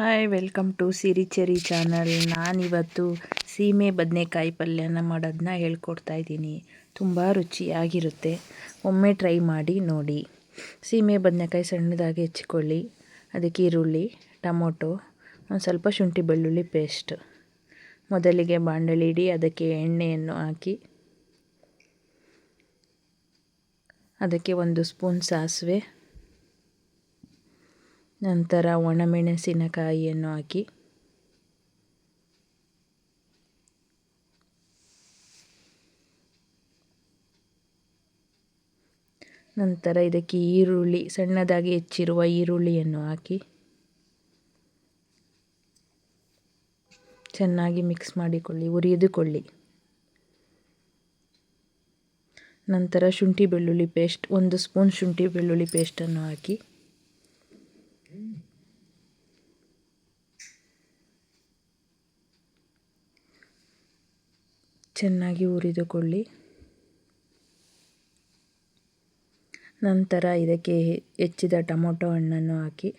Hi welcome to Siri cherry channel ನಾನಿವತ್ತು ಸೀಮೆ ಬದನೆಕಾಯಿ ಪಲ್ಯನ ಮಾಡೋದನ್ನ ಹೇಳ್ಕೊಡ್ತಾ ಇದ್ದೀನಿ. ತುಂಬ ರುಚಿಯಾಗಿರುತ್ತೆ. ಒಮ್ಮೆ ಟ್ರೈ ಮಾಡಿ ನೋಡಿ. ಸೀಮೆ ಬದನೆಕಾಯಿ ಸಣ್ಣದಾಗಿ ಹೆಚ್ಚಿಕೊಳ್ಳಿ. ಅದಕ್ಕೆ ಈರುಳ್ಳಿ, ಟೊಮೊಟೊ, ಒಂದು ಸ್ವಲ್ಪ ಶುಂಠಿ ಬೆಳ್ಳುಳ್ಳಿ ಪೇಸ್ಟ್ ಮೊದಲಿಗೆ ಬಾಂಡಲಿ ಇಡಿ, ಅದಕ್ಕೆ ಎಣ್ಣೆಯನ್ನು ಹಾಕಿ. ಅದಕ್ಕೆ ಒಂದು ಸ್ಪೂನ್ ಸಾಸಿವೆ. ನಂತರ ಒಣಮೆಣಸಿನಕಾಯಿಯನ್ನು ಹಾಕಿ. ನಂತರ ಇದಕ್ಕೆ ಈರುಳ್ಳಿ, ಸಣ್ಣದಾಗಿ ಹೆಚ್ಚಿರುವ ಈರುಳ್ಳಿಯನ್ನು ಹಾಕಿ. ಚೆನ್ನಾಗಿ ಮಿಕ್ಸ್ ಮಾಡಿಕೊಳ್ಳಿ, ಹುರಿದುಕೊಳ್ಳಿ. ನಂತರ ಶುಂಠಿ ಬೆಳ್ಳುಳ್ಳಿ ಪೇಸ್ಟ್ ಒಂದು ಸ್ಪೂನ್ ಶುಂಠಿ ಬೆಳ್ಳುಳ್ಳಿ ಪೇಸ್ಟನ್ನು ಹಾಕಿ. ಚೆನ್ನಾಗಿ ಹುರಿದುಕೊಳ್ಳಿ. ನಂತರ ಇದಕ್ಕೆ ಹೆಚ್ಚಿದ ಟೊಮೊಟೊ ಹಣ್ಣನ್ನು ಹಾಕಿ.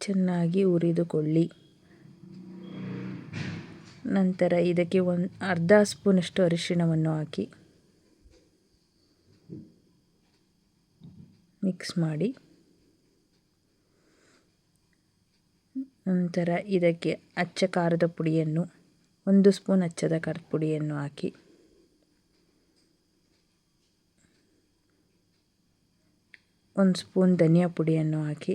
ಚೆನ್ನಾಗಿ ಹುರಿದುಕೊಳ್ಳಿ. ನಂತರ ಇದಕ್ಕೆ ಒಂದು, ಅರ್ಧ ಸ್ಪೂನಷ್ಟು ಅರಿಶಿಣವನ್ನು ಹಾಕಿ. ಮಿಕ್ಸ್ ಮಾಡಿ. ನಂತರ ಇದಕ್ಕೆ ಅಚ್ಚ ಖಾರದ ಪುಡಿಯನ್ನು, ಒಂದು ಸ್ಪೂನ್ ಅಚ್ಚದ ಖಾರದ ಪುಡಿಯನ್ನು ಹಾಕಿ. ಒಂದು ಸ್ಪೂನ್ ಧನಿಯಾ ಪುಡಿಯನ್ನು ಹಾಕಿ.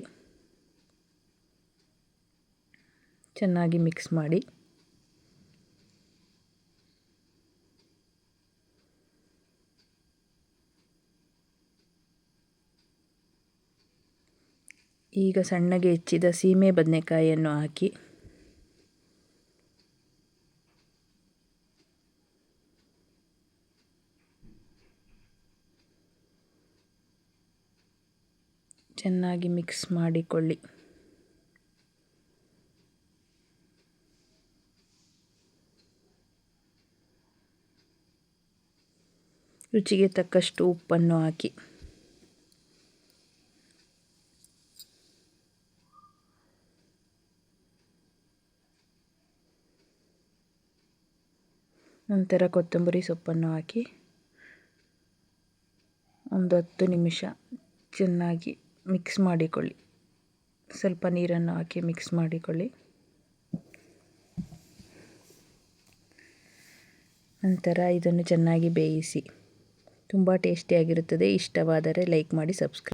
ಚೆನ್ನಾಗಿ ಮಿಕ್ಸ್ ಮಾಡಿ. ಈಗ ಸಣ್ಣಗೆ ಹೆಚ್ಚಿದ ಸೀಮೆ ಬದನೆಕಾಯಿಯನ್ನು ಹಾಕಿ. ಚೆನ್ನಾಗಿ ಮಿಕ್ಸ್ ಮಾಡಿಕೊಳ್ಳಿ. ರುಚಿಗೆ ತಕ್ಕಷ್ಟು ಉಪ್ಪನ್ನು ಹಾಕಿ. ನಂತರ ಕೊತ್ತಂಬರಿ ಸೊಪ್ಪನ್ನು ಹಾಕಿ ಒಂದು ಹತ್ತು ನಿಮಿಷ ಚೆನ್ನಾಗಿ ಮಿಕ್ಸ್ ಮಾಡಿಕೊಳ್ಳಿ. ಸ್ವಲ್ಪ ನೀರನ್ನು ಹಾಕಿ ಮಿಕ್ಸ್ ಮಾಡಿಕೊಳ್ಳಿ. ನಂತರ ಇದನ್ನು ಚೆನ್ನಾಗಿ ಬೇಯಿಸಿ. ತುಂಬ ಟೇಸ್ಟಿಯಾಗಿರುತ್ತದೆ. ಇಷ್ಟವಾದರೆ ಲೈಕ್ ಮಾಡಿ, ಸಬ್ಸ್ಕ್ರೈಬ್